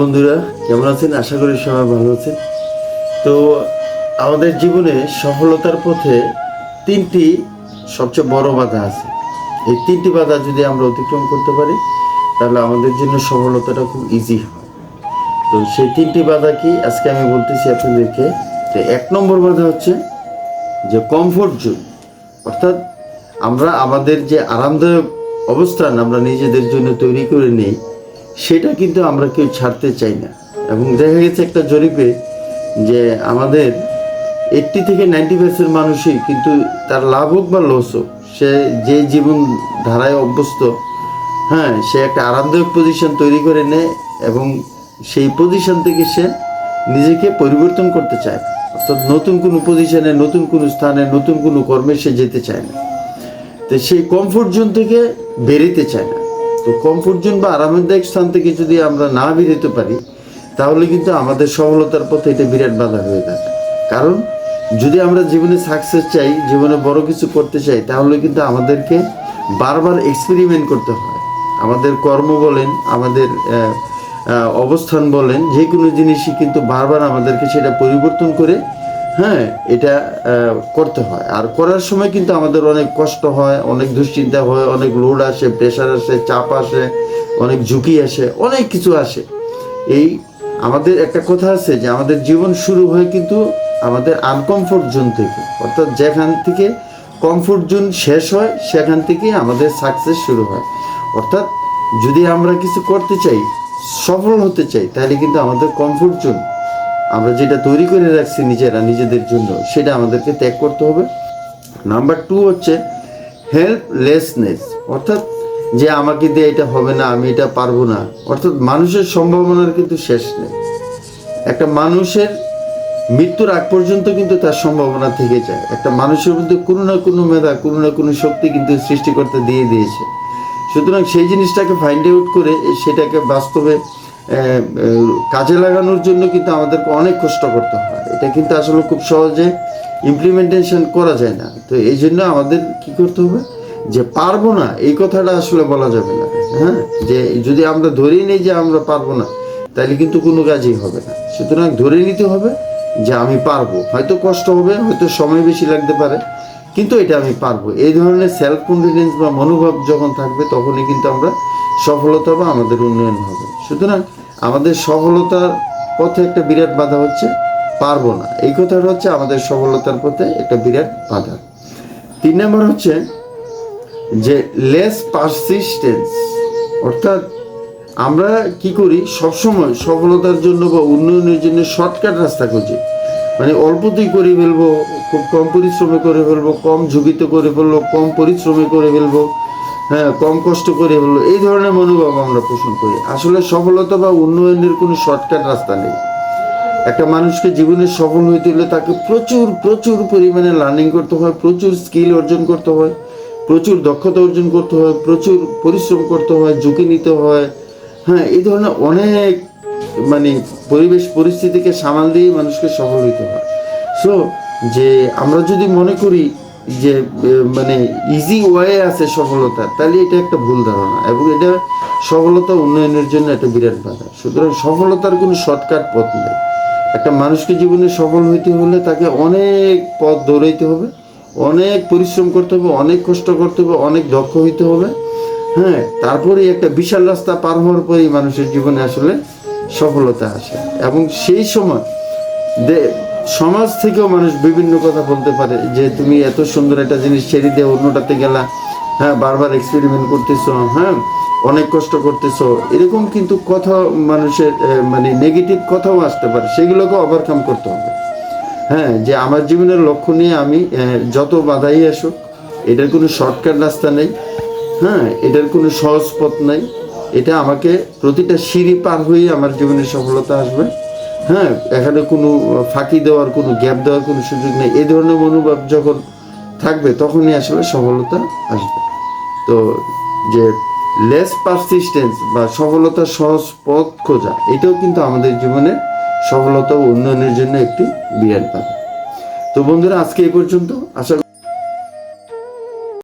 বন্ধুরা, কেমন আছেন? আশা করি সবাই ভালো আছেন। তো, আমাদের জীবনে সফলতার পথে তিনটি সবচেয়ে বড় বাধা আছে। এই তিনটি বাধা যদি আমরা অতিক্রম করতে পারি, তাহলে আমাদের জন্য সফলতাটা খুব ইজি হয়। তো, সেই তিনটি বাধা কি? আজকে আমি বলতেছি আপনাদেরকে যে এক নম্বর বাধা হচ্ছে যে কমফোর্ট জোন অর্থাৎ আমরা আমাদের যে আরামদায়ক অবস্থান আমরা নিজেদের জন্য তৈরি করে নেই সেটা কিন্তু আমরা কেউ ছাড়তে চাই না। এবং দেখা গেছে একটা জরিপে যে আমাদের এইটটি থেকে নাইনটি পার্সেন্ট মানুষই কিন্তু তার লাভ হোক বা লস হোক, সে যে জীবন ধারায় অভ্যস্ত হ্যাঁ সে একটা আরামদায়ক পজিশন তৈরি করে নেয় এবং সেই পজিশন থেকে সে নিজেকে পরিবর্তন করতে চায় অর্থাৎ নতুন কোনো পজিশনে নতুন কোনো স্থানে, নতুন কোনো কর্মে সে যেতে চায় না। তো সেই কমফোর্ট জোন থেকে বেরোতে চায় না। তো কমফোর্ট বা আরামদায়ক স্থান থেকে যদি আমরা না বেরোতে পারি, তাহলে কিন্তু আমাদের সফলতার পথে এটা বিরাট বাধা হয়ে থাকে। কারণ, যদি আমরা জীবনে সাকসেস চাই, জীবনে বড় কিছু করতে চাই, তাহলে কিন্তু আমাদেরকে বারবার এক্সপেরিমেন্ট করতে হয়। আমাদের কর্ম বলেন, আমাদের অবস্থান বলেন যে কোনো জিনিসই কিন্তু বারবার আমাদেরকে সেটা পরিবর্তন করে হ্যাঁ এটা করতে হয়। আর করার সময় কিন্তু আমাদের অনেক কষ্ট হয়, অনেক দুশ্চিন্তা হয়, অনেক লোড আসে প্রেশার আসে, চাপ আসে, অনেক ঝুঁকি আসে, অনেক কিছু আসে। এই আমাদের একটা কথা আছে যে, আমাদের জীবন শুরু হয় কিন্তু আমাদের আনকমফোর্ট জোন থেকে। অর্থাৎ যেখান থেকে কমফোর্ট জোন শেষ হয়, সেখান থেকে আমাদের সাকসেস শুরু হয়। অর্থাৎ যদি আমরা কিছু করতে চাই, সফল হতে চাই, তাহলে কিন্তু আমাদের কমফোর্ট জোন আমরা যেটা তৈরি করে রাখছি নিজেরা, নিজেদের জন্য, সেটা আমাদেরকে ত্যাগ করতে হবে। নাম্বার টু হচ্ছে হেল্পলেসনেস অর্থাৎ যে আমাকে দিয়ে এটা হবে না, আমি এটা পারব না, অর্থাৎ মানুষের সম্ভাবনার কিন্তু শেষ নেই। একটা মানুষের মৃত্যুর আগ পর্যন্ত কিন্তু তার সম্ভাবনা থেকে যায়। একটা মানুষের মধ্যে কোনো না কোনো মেধা, কোনো না কোনো শক্তি কিন্তু সৃষ্টিকর্তা দিয়ে দিয়েছে। সুতরাং সেই জিনিসটাকে ফাইন্ড আউট করে, সেটাকে বাস্তবে কাজে লাগানোর জন্য কিন্তু আমাদেরকে অনেক কষ্ট করতে হয়। এটা কিন্তু আসলে খুব সহজে ইমপ্লিমেন্টেশন করা যায় না। তো এই জন্য আমাদের কি করতে হবে? যে পারব না, এই কথাটা আসলে বলা যাবে না। হ্যাঁ? যে যদি আমরা ধরেই নেই যে আমরা পারব না, তাহলে কিন্তু কোনো কাজই হবে না। সুতরাং ধরে নিতে হবে যে আমি পারব। হয়তো কষ্ট হবে, হয়তো সময় বেশি লাগতে পারে, কিন্তু এটা আমি পারব। এই ধরনের সেলফ কনফিডেন্স বা মনোভাব যখন থাকবে, তখনই কিন্তু আমরা সফলতা বা আমাদের উন্নয়ন হবে। সুতরাং আমাদের সফলতার পথে একটা বিরাট বাধা হচ্ছে, পারব না। এই কথাটা হচ্ছে আমাদের সফলতার পথে একটা বিরাট বাধা। তিন নম্বর হচ্ছে যে লেস পারসিস্টেন্স অর্থাৎ আমরা কি করি? সবসময় সফলতার জন্য বা উন্নয়নের জন্য শর্টকাট রাস্তা খুঁজি। মানে অল্পতেই করে ফেলব, খুব কম পরিশ্রমে করে ফেলব, কম ঝুঁকিতে করে ফেলব, কম পরিশ্রমে করে ফেলব। হ্যাঁ কম কষ্ট করে ফেলব এই ধরনের মনোভাব আমরা পোষণ করি। আসলে সফলতা বা উন্নয়নের কোনো শর্টকাট রাস্তা নেই। একটা মানুষকে জীবনে সফল হইতে হলে তাকে প্রচুর প্রচুর পরিমাণে লার্নিং করতে হয়, প্রচুর স্কিল অর্জন করতে হয়, প্রচুর দক্ষতা অর্জন করতে হয়, প্রচুর পরিশ্রম করতে হয়, ঝুঁকি নিতে হয়। হ্যাঁ এই ধরনের অনেক মানে পরিবেশ, পরিস্থিতিকে সামাল দিয়ে মানুষকে সফল হইতে হয়। সো যে আমরা যদি মনে করি যে মানে ইজি ওয়ে আছে সফলতা, তাহলে এটা একটা ভুল ধারণা এবং এটা সফলতা উন্নয়নের জন্য একটা বিরাট বাধা। সুতরাং সফলতার কোনো শর্টকাট পথ নেই। একটা মানুষকে জীবনে সফল হইতে হলে তাকে অনেক পথ দৌড়াইতে হবে, অনেক পরিশ্রম করতে হবে, অনেক কষ্ট করতে হবে, অনেক দক্ষ হইতে হবে হ্যাঁ? তারপরে একটা বিশাল রাস্তা পার হওয়ার পরেই মানুষের জীবনে আসলে সফলতা আসে। এবং সেই সময় সমাজ থেকেও মানুষ বিভিন্ন কথা বলতে পারে, যে তুমি এত সুন্দর একটা জিনিস ছেড়ে দিয়ে অন্যটাতে গেলা হ্যাঁ বারবার এক্সপেরিমেন্ট করতেছো হ্যাঁ অনেক কষ্ট করতেছো, এরকম কিন্তু কথা মানুষের মানে নেগেটিভ কথাও আসতে পারে সেগুলোকে ওভারকাম করতে হবে। হ্যাঁ যে আমার জীবনের লক্ষ্য নিয়ে আমি যত বাধাই আসুক, এটার কোনো শর্টকাট রাস্তা নেই হ্যাঁ এটার কোনো সহজ পথ নাই, এটা আমাকে প্রতিটা সিঁড়ি পার হয়ে আমার জীবনে সফলতা আসবে। হ্যাঁ এখানে কোনো ফাঁকি দেওয়ার কোনো, গ্যাপ দেওয়ার কোনো সুযোগ নেই। এই ধরনের মনোভাব যখন থাকবে, তখনই আসলে সফলতা আসবে। তো যে লেস পারসিস্টেন্স বা সফলতার সহজ পথ খোঁজা, এটাও কিন্তু আমাদের জীবনে সফলতা ও উন্নয়নের জন্য একটি বিরাট বাধা। তো বন্ধুরা, আজকে এই পর্যন্ত। আশা